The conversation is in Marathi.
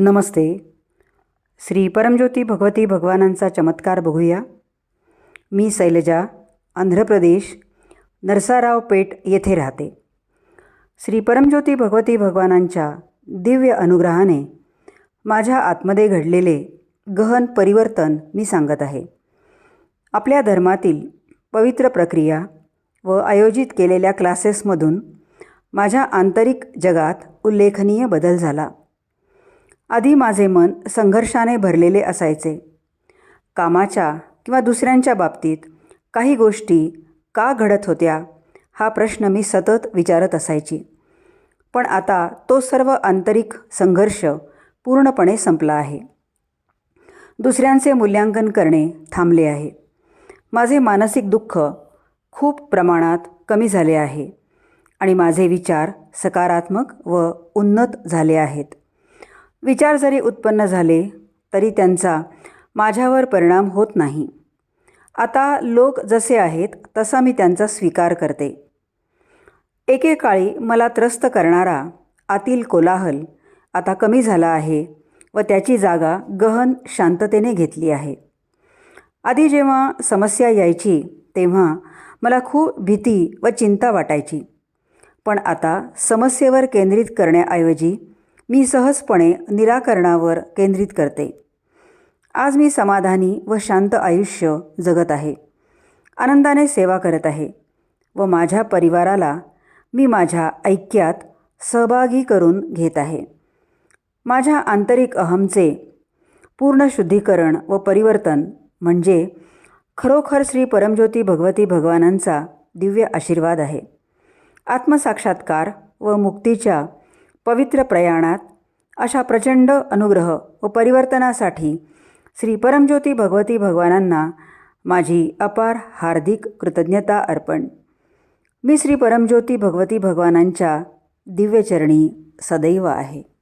नमस्ते. श्री परमज्योती भगवती भगवानांचा चमत्कार बघूया. मी शैलजा आंध्र प्रदेश नरसाराव पेठ येथे राहते. श्री परमज्योती भगवती भगवानांच्या दिव्य अनुग्रहाने माझ्या आतमध्ये घडलेले गहन परिवर्तन मी सांगत आहे. आपल्या धर्मातील पवित्र प्रक्रिया व आयोजित केलेल्या क्लासेसमधून माझ्या आंतरिक जगात उल्लेखनीय बदल झाला. आधी माझे मन संघर्षाने भरलेले असायचे. कामाच्या किंवा दुसऱ्यांच्या बाबतीत काही गोष्टी का घडत होत्या हा प्रश्न मी सतत विचारत असायची. पण आता तो सर्व आंतरिक संघर्ष पूर्णपणे संपला आहे. दुसऱ्यांचे मूल्यांकन करणे थांबले आहे. माझे मानसिक दुःख खूप प्रमाणात कमी झाले आहे आणि माझे विचार सकारात्मक व उन्नत झाले आहेत. विचार जरी उत्पन्न झाले तरी त्यांचा माझ्यावर परिणाम होत नाही. आता लोक जसे आहेत तसा मी त्यांचा स्वीकार करते. एकेकाळी मला त्रस्त करणारा आतील कोलाहल आता कमी झाला आहे व त्याची जागा गहन शांततेने घेतली आहे. आधी जेव्हा समस्या यायची तेव्हा मला खूप भीती व चिंता वाटायची. पण आता समस्येवर केंद्रित करण्याऐवजी मी सहजपणे निराकरणावर केंद्रित करते. आज मी समाधानी व शांत आयुष्य जगत आहे. आनंदाने सेवा करत आहे व माझ्या परिवाराला मी माझ्या ऐक्यात सहभागी करून घेत आहे. माझ्या आंतरिक अहमचे पूर्ण शुद्धीकरण व परिवर्तन म्हणजे खरोखर श्री परमज्योती भगवती भगवानांचा दिव्य आशीर्वाद आहे. आत्मसाक्षात्कार व मुक्तीच्या पवित्र प्रयाणात अशा प्रचंड अनुग्रह व परिवर्तनासाठी श्री परमज्योती भगवती भगवानांना माझी अपार हार्दिक कृतज्ञता अर्पण. मी श्री परमज्योती भगवती भगवानांच्या दिव्यचरणी सदैव आहे.